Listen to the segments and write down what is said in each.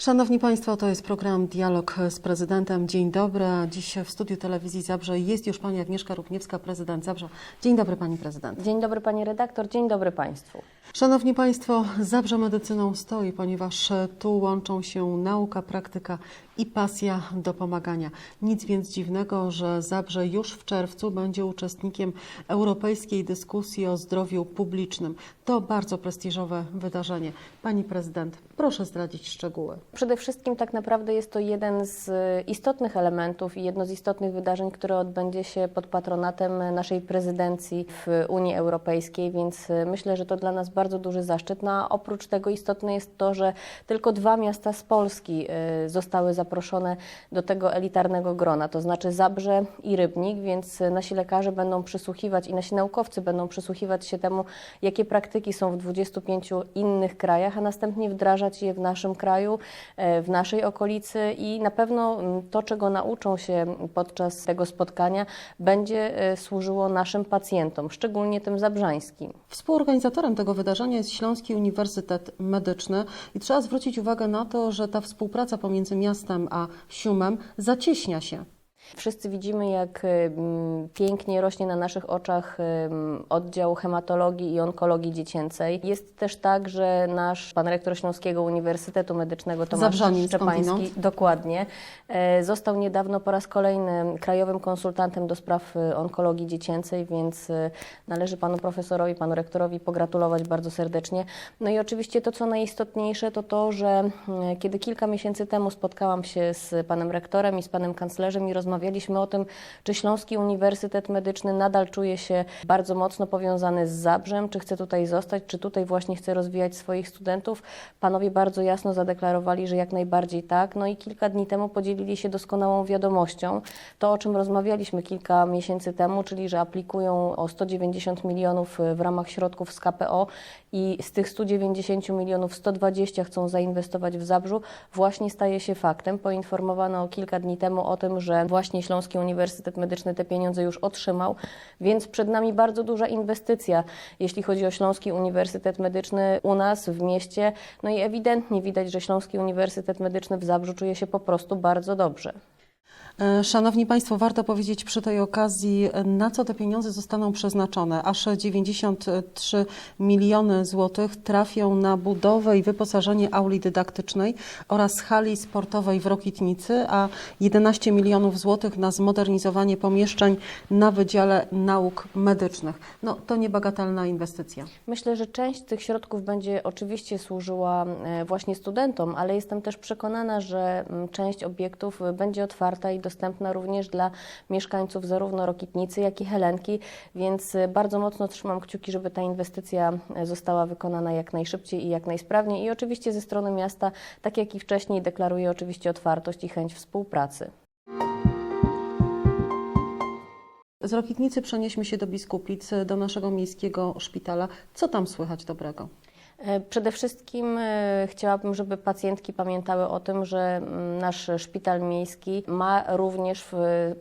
Szanowni Państwo, to jest program Dialog z Prezydentem. Dzień dobry. Dziś w studiu telewizji Zabrze jest już Pani Agnieszka Równiewska, prezydent Zabrze. Dzień dobry Pani Prezydent. Dzień dobry Pani redaktor, dzień dobry Państwu. Szanowni Państwo, Zabrze medycyną stoi, ponieważ tu łączą się nauka, praktyka i pasja do pomagania. Nic więc dziwnego, że Zabrze już w czerwcu będzie uczestnikiem europejskiej dyskusji o zdrowiu publicznym. To bardzo prestiżowe wydarzenie. Pani Prezydent, proszę zdradzić szczegóły. Przede wszystkim tak naprawdę jest to jeden z istotnych elementów i jedno z istotnych wydarzeń, które odbędzie się pod patronatem naszej prezydencji w Unii Europejskiej, więc myślę, że to dla nas bardzo duży zaszczyt. No a oprócz tego istotne jest to, że tylko dwa miasta z Polski y, zostały zaproszone do tego elitarnego grona, to znaczy Zabrze i Rybnik, więc nasi lekarze będą przysłuchiwać i nasi naukowcy będą przysłuchiwać się temu, jakie praktyki są w 25 innych krajach, a następnie wdrażać je w naszym kraju, e, w naszej okolicy i na pewno to, czego nauczą się podczas tego spotkania, będzie e, służyło naszym pacjentom, szczególnie tym zabrzańskim. Współorganizatorem tego wydarzenia jest Śląski Uniwersytet Medyczny i trzeba zwrócić uwagę na to, że ta współpraca pomiędzy miastem a Siumem zacieśnia się. Wszyscy widzimy, jak mm, pięknie rośnie na naszych oczach ym, oddział hematologii i onkologii dziecięcej. Jest też tak, że nasz pan rektor Śląskiego Uniwersytetu Medycznego Tomasz Zabrzanin Szczepański, skądinąd. dokładnie, e, został niedawno po raz kolejny krajowym konsultantem do spraw e, onkologii dziecięcej, więc należy panu profesorowi, panu rektorowi pogratulować bardzo serdecznie. No i oczywiście to, co najistotniejsze, to to, że kiedy kilka miesięcy temu spotkałam się z panem rektorem i z panem kanclerzem i rozmawialiśmy o tym, czy Śląski Uniwersytet Medyczny nadal czuje się bardzo mocno powiązany z Zabrzem, czy chce tutaj zostać, czy tutaj właśnie chce rozwijać swoich studentów. Panowie bardzo jasno zadeklarowali, że jak najbardziej tak. No i kilka dni temu podzielili się doskonałą wiadomością. To, o czym rozmawialiśmy kilka miesięcy temu, czyli że aplikują o 190 milionów w ramach środków z KPO i z tych 190 milionów 120 chcą zainwestować w Zabrzu, właśnie staje się faktem. Poinformowano kilka dni temu o tym, że właśnie Śląski Uniwersytet Medyczny te pieniądze już otrzymał, więc przed nami bardzo duża inwestycja, jeśli chodzi o Śląski Uniwersytet Medyczny u nas w mieście. No i ewidentnie widać, że Śląski Uniwersytet Medyczny w Zabrzu czuje się po prostu bardzo dobrze. E, Szanowni Państwo, warto powiedzieć przy tej okazji, na co te pieniądze zostaną przeznaczone. Aż 93 miliony złotych trafią na budowę i wyposażenie auli dydaktycznej oraz hali sportowej w Rokitnicy, a 11 milionów złotych na zmodernizowanie pomieszczeń na Wydziale Nauk Medycznych. No, to niebagatelna inwestycja. Myślę, że część tych środków będzie oczywiście służyła e, właśnie studentom, ale jestem też przekonana, że mm, część obiektów e, będzie otwarta i dostępna również dla mieszkańców zarówno Rokitnicy, jak i Helenki, więc e, bardzo mocno trzymam kciuki, żeby ta inwestycja e, została wykonana jak najszybciej i jak najsprawniej i oczywiście ze strony miasta, tak jak i wcześniej, deklaruję oczywiście otwartość i chęć współpracy. Z Rokitnicy przenieśmy się do Biskupic, do naszego miejskiego szpitala. Co tam słychać dobrego? E, Przede wszystkim e, chciałabym, żeby pacjentki pamiętały o tym, że mm, nasz szpital miejski ma również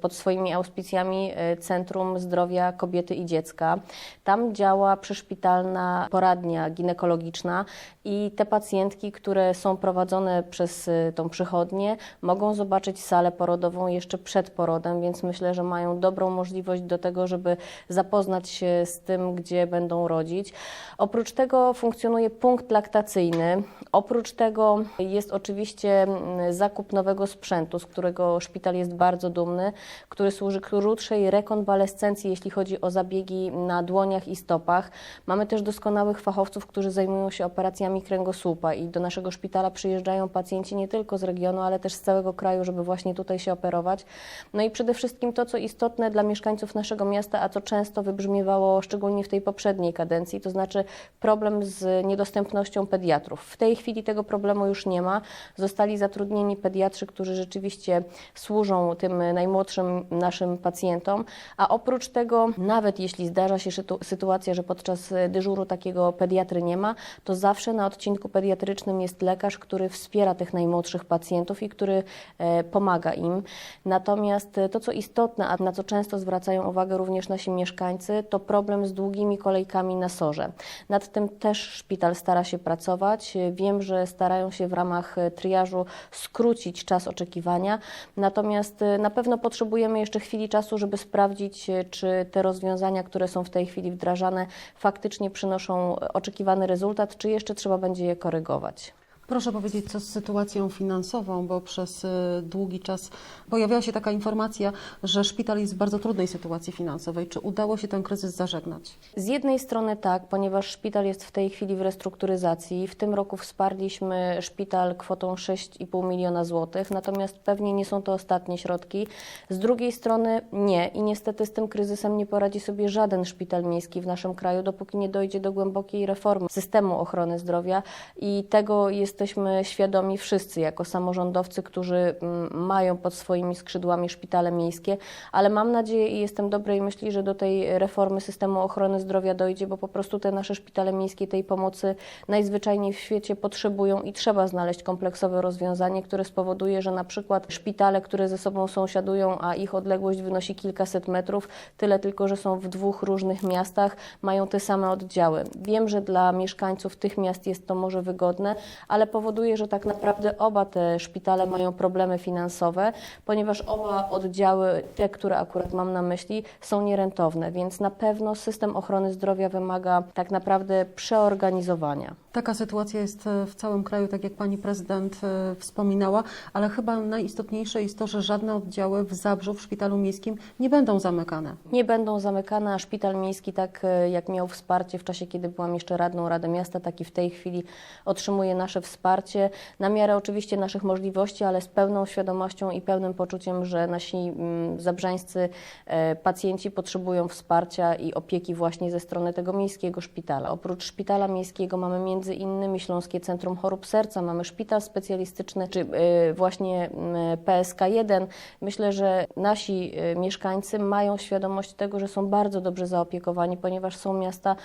pod swoimi auspicjami e, Centrum Zdrowia Kobiety i Dziecka. Tam działa przyszpitalna poradnia ginekologiczna i te pacjentki, które są prowadzone przez tą przychodnię, mogą zobaczyć salę porodową jeszcze przed porodem, więc myślę, że mają dobrą możliwość do tego, żeby zapoznać się z tym, gdzie będą rodzić. Oprócz tego funkcjonuje punkt laktacyjny. Oprócz tego jest oczywiście mm, zakup nowego sprzętu, z którego szpital jest bardzo dumny, który służy krótszej rekonwalescencji, jeśli chodzi o zabiegi na dłoniach i stopach. Mamy też doskonałych fachowców, którzy zajmują się operacjami kręgosłupa i do naszego szpitala przyjeżdżają pacjenci nie tylko z regionu, ale też z całego kraju, żeby właśnie tutaj się operować. No i przede wszystkim to, co istotne dla mieszkańców naszego miasta, a co często wybrzmiewało szczególnie w tej poprzedniej kadencji, to znaczy problem z niedostępnością pediatrów. W tej chwili tego problemu już nie ma. Zostali zatrudnieni pediatrzy, którzy rzeczywiście służą tym najmłodszym naszym pacjentom, a oprócz tego, nawet jeśli zdarza się sytu- sytuacja, że podczas dyżuru takiego pediatry nie ma, to zawsze na odcinku pediatrycznym jest lekarz, który wspiera tych najmłodszych pacjentów i który e, pomaga im. Natomiast e, to, co istotne, a na co często zwracają uwagę również nasi mieszkańcy, to problem z długimi kolejkami na sorze. Nad tym też szpital szpital stara się pracować. Wiem, że starają się w ramach e, triażu skrócić czas oczekiwania, natomiast e, na pewno potrzebujemy jeszcze chwili czasu, żeby sprawdzić, e, czy te rozwiązania, które są w tej chwili wdrażane, faktycznie przynoszą oczekiwany rezultat, czy jeszcze trzeba będzie je korygować. Proszę powiedzieć, co z sytuacją finansową, bo przez y, długi czas pojawiała się taka informacja, że szpital jest w bardzo trudnej sytuacji finansowej. Czy udało się ten kryzys zażegnać? Z jednej strony tak, ponieważ szpital jest w tej chwili w restrukturyzacji. W tym roku wsparliśmy szpital kwotą 6,5 miliona złotych, natomiast pewnie nie są to ostatnie środki. Z drugiej strony nie i niestety z tym kryzysem nie poradzi sobie żaden szpital miejski w naszym kraju, dopóki nie dojdzie do głębokiej reformy systemu ochrony zdrowia i tego jesteśmy świadomi wszyscy jako samorządowcy, którzy mm, mają pod swoimi skrzydłami szpitale miejskie, ale mam nadzieję i jestem dobrej myśli, że do tej reformy systemu ochrony zdrowia dojdzie, bo po prostu te nasze szpitale miejskie tej pomocy najzwyczajniej w świecie potrzebują i trzeba znaleźć kompleksowe rozwiązanie, które spowoduje, że na przykład szpitale, które ze sobą sąsiadują, a ich odległość wynosi kilkaset metrów, tyle tylko, że są w dwóch różnych miastach, mają te same oddziały. Wiem, że dla mieszkańców tych miast jest to może wygodne, ale powoduje, że tak naprawdę oba te szpitale mają problemy finansowe, ponieważ oba oddziały, te, które akurat mam na myśli, są nierentowne, więc na pewno system ochrony zdrowia wymaga tak naprawdę przeorganizowania. Taka sytuacja jest e, w całym kraju, tak jak pani prezydent e, wspominała, ale chyba najistotniejsze jest to, że żadne oddziały w Zabrzu, w szpitalu miejskim nie będą zamykane. Nie będą zamykane, a szpital miejski, tak e, jak miał wsparcie w czasie, kiedy byłam jeszcze radną Rady Miasta, tak i w tej chwili otrzymuje nasze wsparcie na miarę oczywiście naszych możliwości, ale z pełną świadomością i pełnym poczuciem, że nasi mm, zabrzańscy e, pacjenci potrzebują wsparcia i opieki właśnie ze strony tego miejskiego szpitala. Oprócz szpitala miejskiego mamy między innymi Śląskie Centrum Chorób Serca, mamy szpital specjalistyczny, czy e, właśnie mm, PSK1. Myślę, że nasi e, mieszkańcy mają świadomość tego, że są bardzo dobrze zaopiekowani, ponieważ są miasta,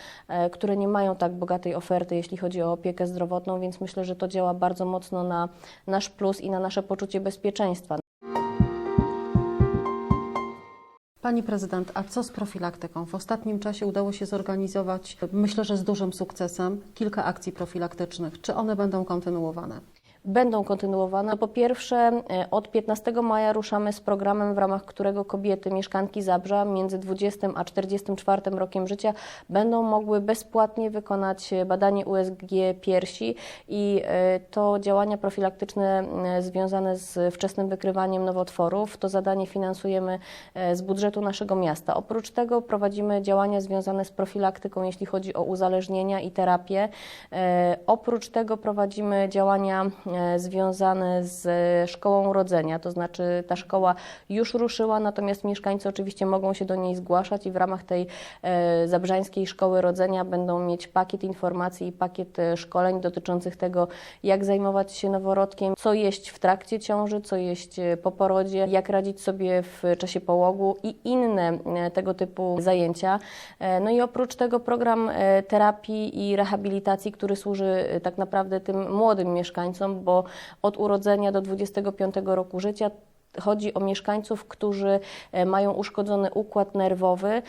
które nie mają tak bogatej oferty, jeśli chodzi o opiekę zdrowotną, więc myślę, że to działa bardzo mocno na nasz plus i na nasze poczucie bezpieczeństwa. Pani prezydent, a co z profilaktyką? W ostatnim czasie udało się zorganizować, myślę, że z dużym sukcesem, kilka akcji profilaktycznych. Czy one będą kontynuowane? Będą kontynuowane. Po pierwsze, e, od 15 maja ruszamy z programem, w ramach którego kobiety, mieszkanki Zabrza między 20 a 44 rokiem życia będą mogły bezpłatnie wykonać e, badanie USG piersi i e, to działania profilaktyczne związane z wczesnym wykrywaniem nowotworów. To zadanie finansujemy z budżetu naszego miasta. Oprócz tego prowadzimy działania związane z profilaktyką, jeśli chodzi o uzależnienia i terapię. Oprócz tego prowadzimy działania związane z szkołą rodzenia, to znaczy ta szkoła już ruszyła, natomiast mieszkańcy oczywiście mogą się do niej zgłaszać i w ramach tej e, zabrzańskiej szkoły rodzenia będą mieć pakiet informacji i pakiet e, szkoleń dotyczących tego, jak zajmować się noworodkiem, co jeść w trakcie ciąży, co jeść e, po porodzie, jak radzić sobie w czasie połogu i inne e, tego typu zajęcia. E, No i oprócz tego program e, terapii i rehabilitacji, który służy e, tak naprawdę tym młodym mieszkańcom, bo od urodzenia do 25 roku życia chodzi o mieszkańców, którzy e, mają uszkodzony układ nerwowy.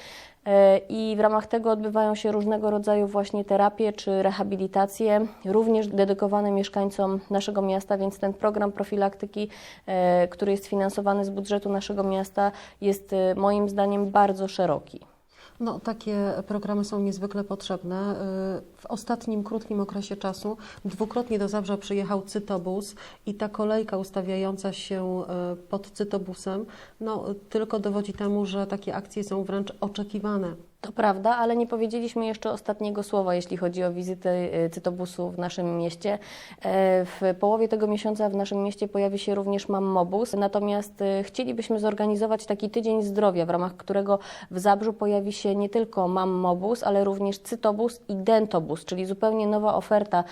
e, I w ramach tego odbywają się różnego rodzaju właśnie terapie czy rehabilitacje, również dedykowane mieszkańcom naszego miasta, więc ten program profilaktyki, e, który jest finansowany z budżetu naszego miasta, jest moim zdaniem bardzo szeroki. No, takie programy są niezwykle potrzebne. Y, W ostatnim krótkim okresie czasu dwukrotnie do Zabrza przyjechał cytobus i ta kolejka ustawiająca się y, pod cytobusem no, tylko dowodzi temu, że takie akcje są wręcz oczekiwane. To prawda, ale nie powiedzieliśmy jeszcze ostatniego słowa, jeśli chodzi o wizytę e, cytobusu w naszym mieście. E, W połowie tego miesiąca w naszym mieście pojawi się również Mammobus, natomiast e, chcielibyśmy zorganizować taki tydzień zdrowia, w ramach którego w Zabrzu pojawi się nie tylko Mammobus, ale również cytobus i dentobus, czyli zupełnie nowa oferta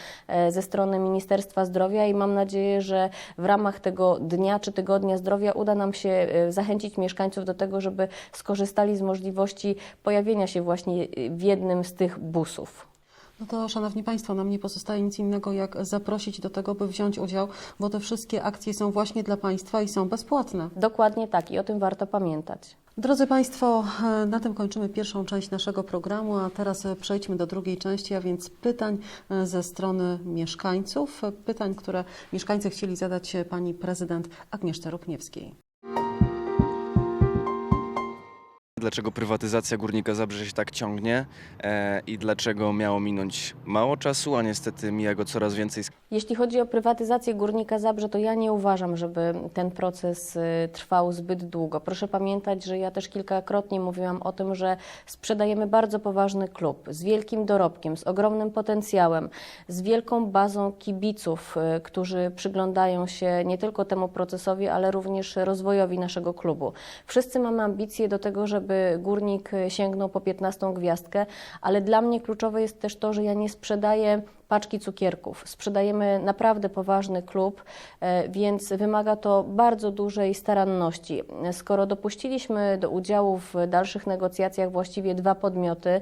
ze strony Ministerstwa Zdrowia i mam nadzieję, że w ramach tego dnia czy tygodnia zdrowia uda nam się zachęcić mieszkańców do tego, żeby skorzystali z możliwości pojawienia się właśnie w jednym z tych busów. No to, Szanowni Państwo, nam nie pozostaje nic innego, jak zaprosić do tego, by wziąć udział, bo te wszystkie akcje są właśnie dla Państwa i są bezpłatne. Dokładnie tak i o tym warto pamiętać. Drodzy Państwo, e, na tym kończymy pierwszą część naszego programu, a teraz e, przejdźmy do drugiej części, a więc pytań e, ze strony mieszkańców. Pytań, które mieszkańcy chcieli zadać pani prezydent Agnieszce Rukniewskiej. Dlaczego prywatyzacja Górnika Zabrze się tak ciągnie e, i dlaczego miało minąć mało czasu, a niestety mija go coraz więcej. Jeśli chodzi o prywatyzację Górnika Zabrze, to ja nie uważam, żeby ten proces y, trwał zbyt długo. Proszę pamiętać, że ja też kilkakrotnie mówiłam o tym, że sprzedajemy bardzo poważny klub z wielkim dorobkiem, z ogromnym potencjałem, z wielką bazą kibiców, y, którzy przyglądają się nie tylko temu procesowi, ale również rozwojowi naszego klubu. Wszyscy mamy ambicje do tego, żeby Górnik y, sięgnął po 15 gwiazdkę, ale dla mnie kluczowe jest też to, że ja nie sprzedaję paczki cukierków. Sprzedajemy naprawdę poważny klub, e, więc wymaga to bardzo dużej staranności. Skoro dopuściliśmy do udziału w dalszych negocjacjach właściwie dwa podmioty,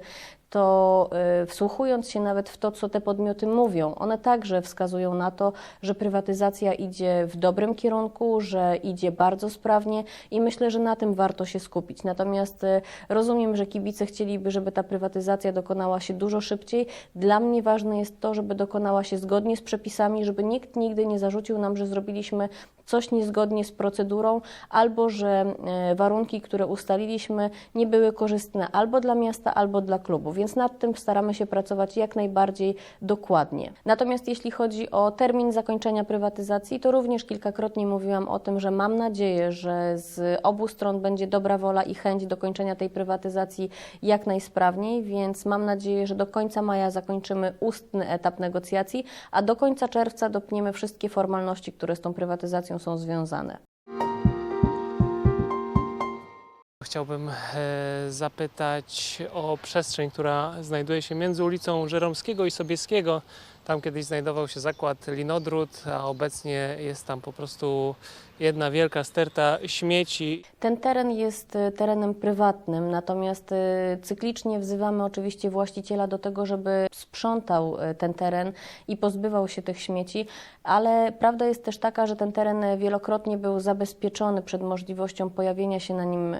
to e, wsłuchując się nawet w to, co te podmioty mówią, one także wskazują na to, że prywatyzacja idzie w dobrym kierunku, że idzie bardzo sprawnie i myślę, że na tym warto się skupić. Natomiast e, rozumiem, że kibice chcieliby, żeby ta prywatyzacja dokonała się dużo szybciej. Dla mnie ważne jest to, żeby dokonała się zgodnie z przepisami, żeby nikt nigdy nie zarzucił nam, że zrobiliśmy coś niezgodnie z procedurą, albo że e, warunki, które ustaliliśmy, nie były korzystne albo dla miasta, albo dla klubu. Więc nad tym staramy się pracować jak najbardziej dokładnie. Natomiast jeśli chodzi o termin zakończenia prywatyzacji, to również kilkakrotnie mówiłam o tym, że mam nadzieję, że z obu stron będzie dobra wola i chęć dokończenia tej prywatyzacji jak najsprawniej, więc mam nadzieję, że do końca maja zakończymy ustny etap negocjacji, a do końca czerwca dopniemy wszystkie formalności, które z tą prywatyzacją są związane. Chciałbym e, zapytać o przestrzeń, która znajduje się między ulicą Żeromskiego i Sobieskiego. Tam kiedyś znajdował się zakład Linodrut, a obecnie jest tam po prostu jedna wielka sterta śmieci. Ten teren jest e, terenem prywatnym, natomiast e, cyklicznie wzywamy oczywiście właściciela do tego, żeby sprzątał e, ten teren i pozbywał się tych śmieci, ale prawda jest też taka, że ten teren wielokrotnie był zabezpieczony przed możliwością pojawienia się na nim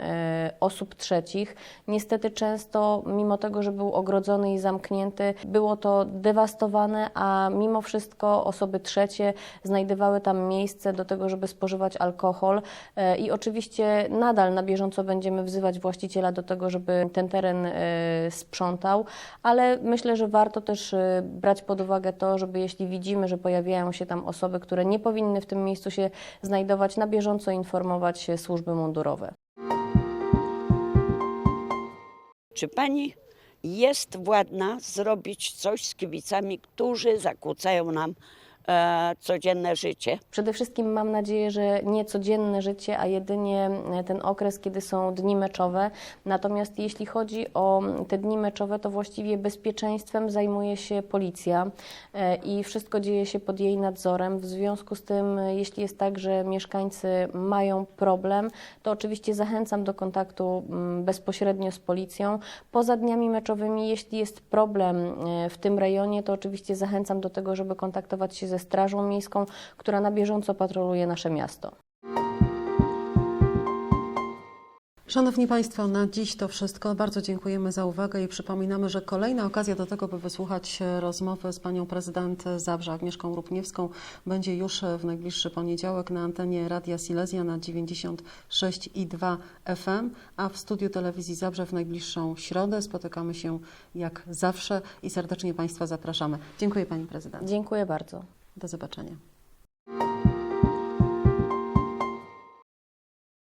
osób trzecich. Niestety często, mimo tego, że był ogrodzony i zamknięty, było to dewastowane, a mimo wszystko osoby trzecie znajdowały tam miejsce do tego, żeby spożywać alkohol E, i oczywiście nadal na bieżąco będziemy wzywać właściciela do tego, żeby ten teren e, sprzątał, ale myślę, że warto też e, brać pod uwagę to, żeby jeśli widzimy, że pojawiają się tam osoby, które nie powinny w tym miejscu się znajdować, na bieżąco informować służby mundurowe. Czy pani jest władna zrobić coś z kibicami, którzy zakłócają nam codzienne życie? Przede wszystkim mam nadzieję, że nie codzienne życie, a jedynie e, ten okres, kiedy są dni meczowe. Natomiast jeśli chodzi o te dni meczowe, to właściwie bezpieczeństwem zajmuje się policja e, i wszystko dzieje się pod jej nadzorem. W związku z tym, e, jeśli jest tak, że mieszkańcy mają problem, to oczywiście zachęcam do kontaktu mm, bezpośrednio z policją. Poza dniami meczowymi, jeśli jest problem e, w tym rejonie, to oczywiście zachęcam do tego, żeby kontaktować się ze Strażą Miejską, która na bieżąco patroluje nasze miasto. Szanowni Państwo, na dziś to wszystko. Bardzo dziękujemy za uwagę i przypominamy, że kolejna okazja do tego, by wysłuchać rozmowy z panią prezydent Zabrze Agnieszką Rupniewską będzie już w najbliższy poniedziałek na antenie Radia Silesia na 96,2 FM, a w studiu telewizji Zabrze w najbliższą środę spotykamy się jak zawsze i serdecznie Państwa zapraszamy. Dziękuję Pani Prezydent. Dziękuję bardzo. Do zobaczenia.